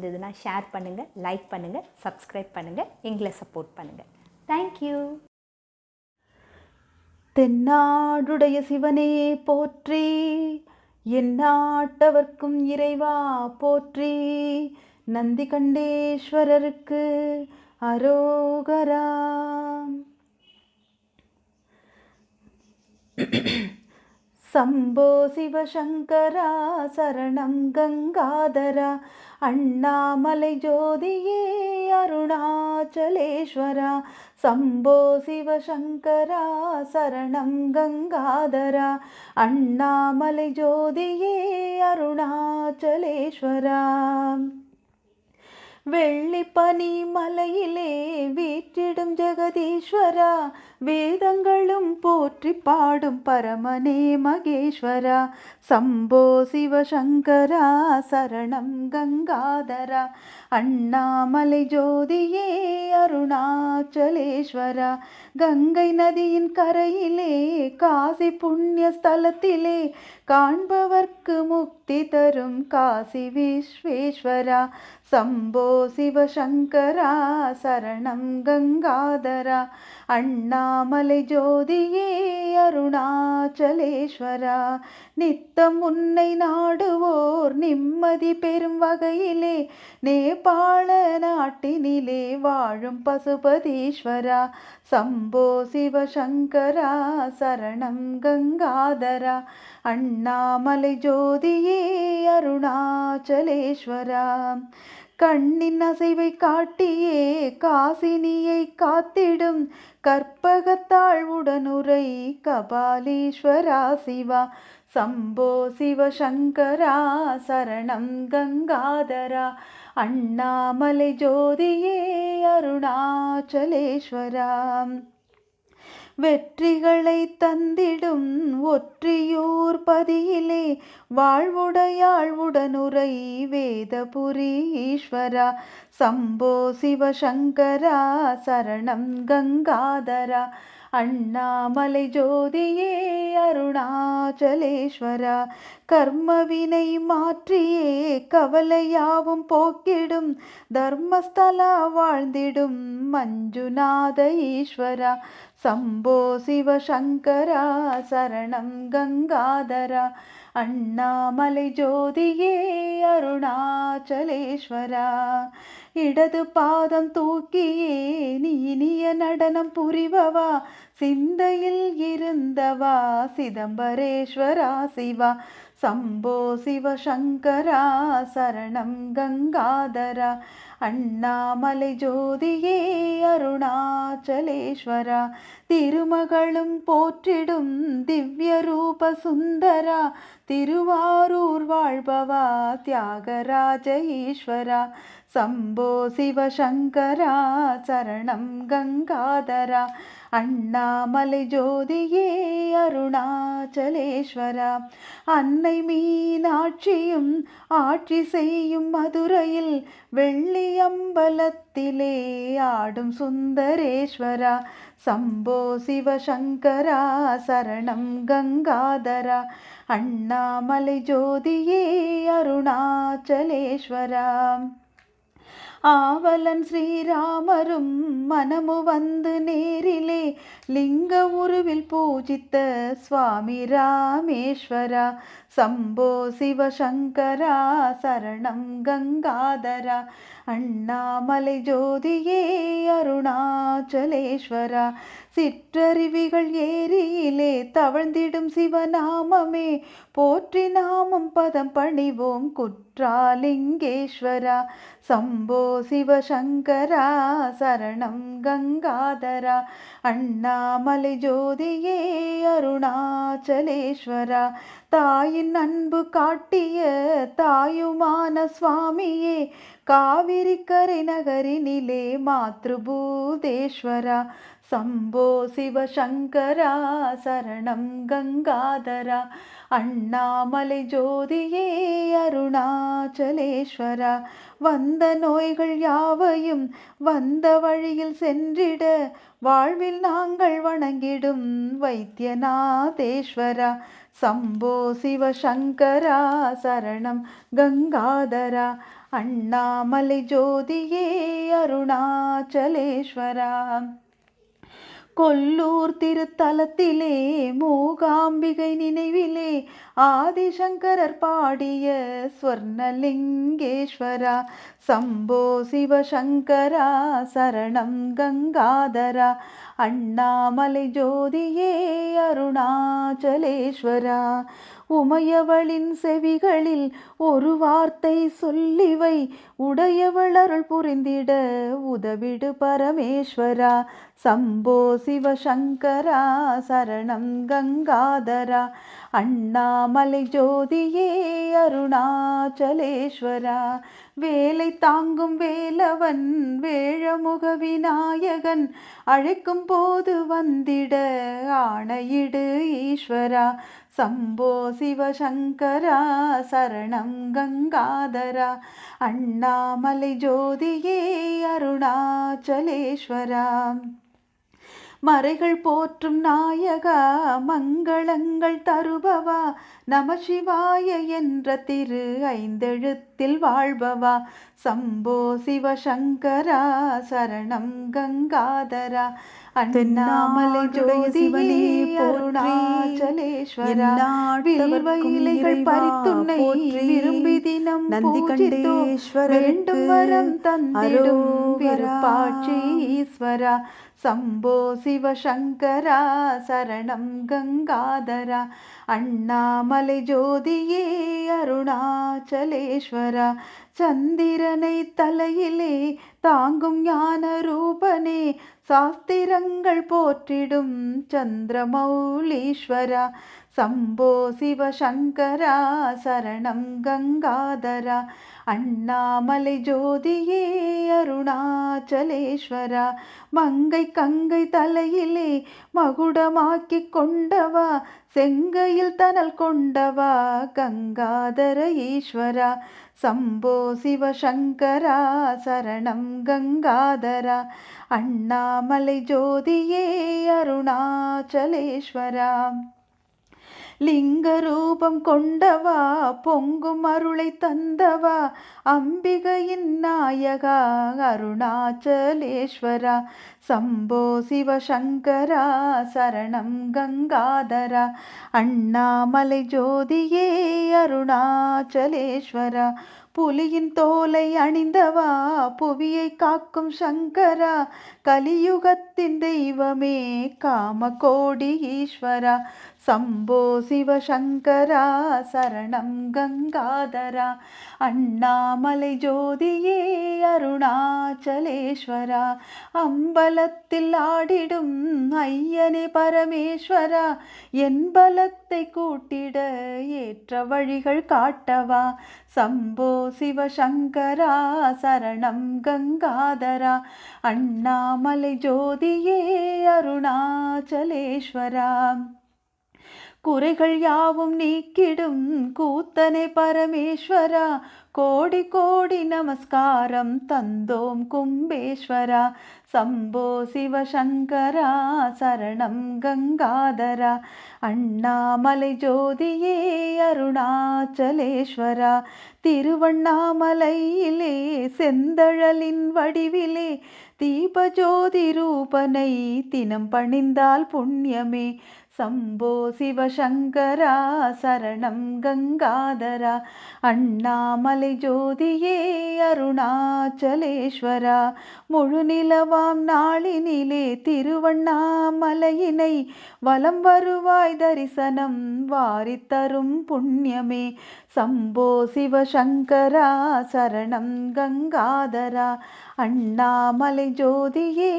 பிடிச்சிருந்ததுன்னா ஷேர் பண்ணுங்கள் லைக் பண்ணுங்கள் சப்ஸ்கிரைப் பண்ணுங்கள் எங்களை சப்போர்ட் பண்ணுங்கள் தேங்க்யூ தென்னாடுடைய சிவனே போற்றி எந்நாட்டவர்க்கும் இறைவா போற்றி நந்தி கண்டேஸ்வரருக்கு அரோகரா. சம்போ சிவசங்கரா சரணம் கங்காதரா அண்ணாமலை ஜோதியே அருணாச்சலேஸ்வரா சம்போ சிவசங்கரா சரணம் கங்காதரா. அண்ணாமலை ஜோதியே அருணாச்சலேஸ்வரா. வெள்ளிப்பனி மலையிலே வீற்றிடும் ஜெகதீஸ்வரா வேதங்களும் போற்றி பாடும் பரமனே மகேஸ்வரா சம்போ சிவசங்கரா சரணம் கங்காதரா அண்ணாமலை ஜோதியே அருணாச்சலேஸ்வரா கங்கை நதியின் கரையிலே காசி புண்ணிய ஸ்தலத்திலே காண்பவர்க்கு முக்தி தரும் காசி விஸ்வேஸ்வரா சம்போ சிவசங்கரா சரணம் கங்காதரா அண்ணாமலை ஜோதியே அருணாச்சலேஸ்வரா நித்தம் உன்னை நாடுவோர் நிம்மதி பெறும் வகையிலே நேபாள நாட்டினிலே வாழும் பசுபதீஸ்வரா சம்போ சிவசங்கரா சரணம் கங்காதரா அண்ணாமலை ஜோதியே அருணாச்சலேஸ்வரா. கண்ணின் அசைவை காட்டியே காசினியை காத்திடும் கற்பகத்தாழ்வுடனுரை கபாலீஸ்வரா சிவா. சம்போ சிவசங்கரா சரணம் கங்காதரா. அண்ணாமலை ஜோதியே அருணாச்சலேஸ்வரா. வெற்றிகளை தந்திடும் ஒற்றியூர் பதியிலே வாழ்வுடையாள் உடனுரை வேதபுரி ஈஸ்வரா சம்போ சிவசங்கரா சரணம் கங்காதரா அண்ணாமலை ஜோதியே அருணாச்சலேஸ்வரா கர்மவினை மாற்றியே கவலையாவும் போக்கிடும் தர்மஸ்தலா வாழ்ந்திடும் மஞ்சுநாத ஈஸ்வரா சம்போ சிவசங்கரா சரணம் கங்காதரா அண்ணாமலை ஜோதியே அருணாச்சலேஸ்வரா. இடது பாதம் தூக்கியே நீ இனிய நடனம் புரிபவா சிந்தையில் இருந்தவா சிதம்பரேஸ்வரா சிவா. சம்போ சிவசங்கரா சரணம் கங்காதரா அண்ணாமலை ஜோதியே அருணாச்சலேஸ்வரா திருமகளும் போற்றிடும் திவ்ய ரூப சுந்தரா திருவாரூர் வாழ்பவா தியாகராஜ ஈஸ்வரா சம்போ சிவசங்கரா சரணம் கங்காதரா அண்ணாமலை ஜோதியே அருணாச்சலேஸ்வரா அன்னை மீனாட்சியும் ஆட்சி செய்யும் மதுரையில் வெள்ளியம்பலத்திலே ஆடும் சுந்தரேஸ்வரா சம்போ சிவசங்கரா சரணம் கங்காதரா அண்ணாமலை ஜோதியே அருணாச்சலேஸ்வரா. ஆவலன் ஸ்ரீராமரும் மனமு வந்து நேரிலே லிங்க உருவில் பூஜித்த சுவாமி ராமேஸ்வரா. சம்போ சிவசங்கரா சரணம் கங்காதரா அண்ணாமலை ஜோதியே அருணாச்சலேஸ்வரா சிற்றருவிகள் ஏரியிலே தவழ்ந்திடும் சிவநாமமே போற்றி நாமம் பதம் பணிவோம் குற்றாலிங்கேஸ்வரா சம்போ சிவசங்கரா சரணம் கங்காதரா அண்ணாமலை ஜோதியே அருணாச்சலேஸ்வரா தாயின் அன்பு காட்டிய தாயுமான சுவாமியே காவிரி கரை நகரினிலே மாத்ருபூதேஸ்வரா சம்போ சிவசங்கரா சரணம் கங்காதரா அண்ணாமலை ஜோதியே அருணாச்சலேஸ்வரா வந்த நோய்கள் யாவையும் வந்த வழியில் சென்றிட வாழ்வில் நாங்கள் வணங்கிடும் வைத்தியநாதேஸ்வரா शम्भो शिवशङ्करा शरणं गङ्गाधरा अण्णामलिज्योतिये अरुणाचलेश्वरा। கொல்லூர் திருத்தலத்திலே மூகாம்பிகை நினைவிலே ஆதிசங்கரர் பாடிய ஸ்வர்ணலிங்கேஸ்வரா சம்போ சிவசங்கரா சரணம் கங்காதரா அண்ணாமலை ஜோதியே அருணாச்சலேஸ்வரா. உமையவளின் செவிகளில் ஒரு வார்த்தை சொல்லிவை. உடையவள் அருள் புரிந்திட உதவிடு பரமேஸ்வரா. சம்போ சிவசங்கரா சரணம் கங்காதரா. அண்ணாமலை ஜோதியே அருணாச்சலேஸ்வரா. வேலை தாங்கும் வேலவன் வேழமுக விநாயகன் அழைக்கும் போது வந்திட ஆணையிடு ஈஸ்வரா. சம்போ சிவசங்கரா சரணம் கங்காதரா. அண்ணாமலை ஜோதியே அருணாச்சலேஸ்வரா. மறைகள் போற்றும் நாயகா மங்களங்கள் தருபவா நம சிவாய என்ற திரு ஐந்தெழுத்தில் வாழ்பவா. சம்போ சிவசங்கரா சரணம் கங்காதரா. அண்ணாமலை ஜோதியே அருணாச்சலேஸ்வரா வில்வயிலைகள் பறித்துன்னை விரும்பி தினம் நந்தி. கண்டேஸ்வரருக்கு வேண்டும் வரம் தந்திடும். விருப்பாட்சி ஈஸ்வரா சம்போ சிவசங்கரா சரணம் கங்காதரா அண்ணாமலை ஜோதியே அருணாச்சலேஸ்வரா சந்திரனை தலையிலே தாங்கும் ஞான ரூபனே சாஸ்திரங்கள் போற்றிடும் சந்திரமௌலீஸ்வரா சம்போ சிவசங்கரா சரணம் கங்காதரா அண்ணாமலை ஜோதியே அருணாச்சலேஸ்வரா மங்கை கங்கை தலையிலே மகுடமாக்கி கொண்டவா செங்கையில் தனல் கொண்டவா கங்காதர ஈஸ்வரா சம்போ சிவசங்கரா சரணம் கங்காதரா அண்ணாமலை ஜோதியே அருணாச்சலேஸ்வரா. லிங்க ரூபம் கொண்டவா பொங்கும் அருளை தந்தவா அம்பிகையின் நாயகா அருணாச்சலேஸ்வரா சம்போ சிவசங்கரா சரணம் கங்காதரா அண்ணாமலை ஜோதியே அருணாச்சலேஸ்வரா புலியின் தோலை அணிந்தவா புவியை காக்கும் சங்கரா கலியுகத்தின் தெய்வமே காமகோடி ஈஸ்வரா சம்போ சிவசங்கரா சரணம் கங்காதரா அண்ணாமலை ஜோதியே அருணாச்சலேஸ்வரா அம்பலத்தில் ஆடிடும் ஐயனே பரமேஸ்வரா என் பலத்தை கூட்டிட ஏற்ற வழிகள் காட்டவா சம்போ சிவசங்கரா சரணம் கங்காதரா அண்ணாமலை ஜோதியே அருணாச்சலேஸ்வரா. குறைகள் யாவும் நீக்கிடும் கூத்தனை பரமேஸ்வரா. கோடி கோடி நமஸ்காரம் தந்தோம் கும்பேஸ்வரா. சம்போ சிவசங்கரா சரணம் கங்காதரா. அண்ணாமலை ஜோதியே அருணாச்சலேஸ்வரா. திருவண்ணாமலையிலே செந்தழலின் வடிவிலே தீபஜோதி ரூபனை தினம் பணிந்தால் புண்ணியமே. சம்போ சிவசங்கரா சரணம் கங்காதரா அண்ணாமலை ஜோதியே அருணாச்சலேஸ்வரா முழு நிலவாம் நாளினிலே திருவண்ணாமலையினை வலம் வருவாய் தரிசனம் வாரித்தரும் புண்ணியமே. சம்போ சிவசங்கரா சரணம் கங்காதரா அண்ணாமலை ஜோதியே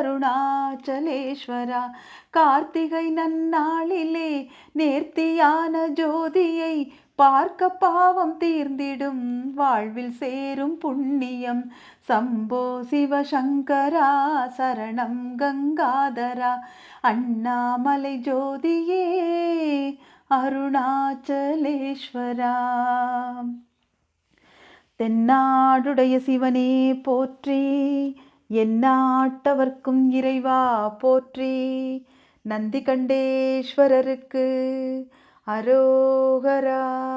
அருணாச்சலேஸ்வரா கார்த்திகை நன்னாளிலே நேர்த்தியான ஜோதியை பார்க்க பாவம் தீர்ந்திடும். வாழ்வில் சேரும் புண்ணியம் சம்போ சிவசங்கரா சரணம் கங்காதரா அண்ணாமலை ஜோதியே அருணாச்சலேஸ்வரா. தென்னாடுடைய சிவனே போற்றி எந்நாட்டவர்க்கும் இறைவா போற்றி. நந்தி கண்டேஸ்வரருக்கு அரோகரா.